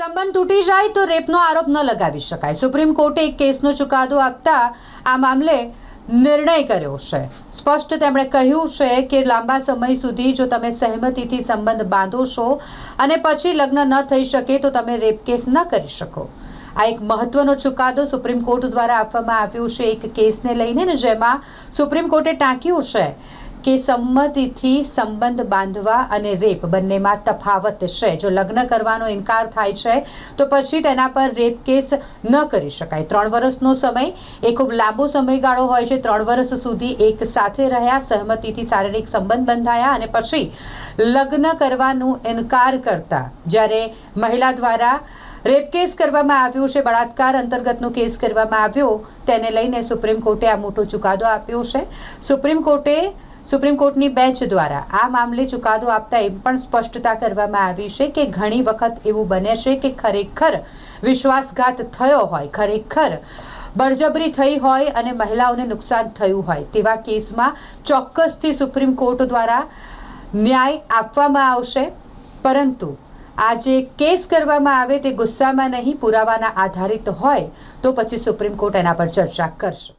સંબંધ તૂટી જાય તો રેપનો આરોપ ન લગાવી શકાય. સુપ્રીમ કોર્ટે એક કેસનો ચુકાદો આપતા આ મામલે નિર્ણય કર્યો છે. સ્પષ્ટ તેમણે કહ્યું છે કે લાંબા સમય સુધી જો તમે સહમતિથી સંબંધ બાંધો છો અને પછી લગ્ન ન થઈ શકે તો તમે રેપ કેસ ન કરી શકો. આ એક મહત્વનો ચુકાદો સુપ્રીમ કોર્ટ દ્વારા આપવામાં આવ્યો છે. એક કેસને લઈને જેમાં સુપ્રીમ કોર્ટે ટાંક્યું છે કે સંમતિથી સંબંધ બાંધવા અને રેપ બંનેમાં તફાવત છે. જો લગ્ન કરવાનો ઇનકાર થાય છે, તો પછી તેના પર રેપ કેસ ન કરી શકાય. ત્રણ વર્ષનો સમય, એ ખૂબ લાંબો સમયગાળો હોય છે. ત્રણ વર્ષ સુધી એક સાથે રહ્યા, સહમતિથી શારીરિક સંબંધ બંધાયા અને પછી લગ્ન કરવાનું ઇનકાર કરતા. જ્યારે મહિલા દ્વારા રેપ કેસ કરવામાં આવ્યો છે, બળાત્કાર અંતર્ગતનો કેસ કરવામાં આવ્યો, તેને લઈને સુપ્રીમ કોર્ટે આ મોટો ચુકાદો આપ્યો છે. સુપ્રીમ કોર્ટે સુપ્રીમ કોર્ટની બેન્ચ દ્વારા આ મામલે ચુકાદો આપતા એમ પણ સ્પષ્ટતા કરવામાં આવી છે કે ઘણી વખત એવું બને છે કે ખરેખર વિશ્વાસઘાત થયો હોય, ખરેખર બળજબરી થઈ હોય અને મહિલાઓને નુકસાન થયું હોય તેવા કેસમાં ચોક્કસથી સુપ્રીમ કોર્ટ દ્વારા ન્યાય આપવામાં આવશે. પરંતુ આ જે કેસ કરવામાં આવે તે ગુસ્સામાં નહીં, પુરાવાના આધારિત હોય, તો પછી સુપ્રીમ કોર્ટ એના પર ચર્ચા કરશે.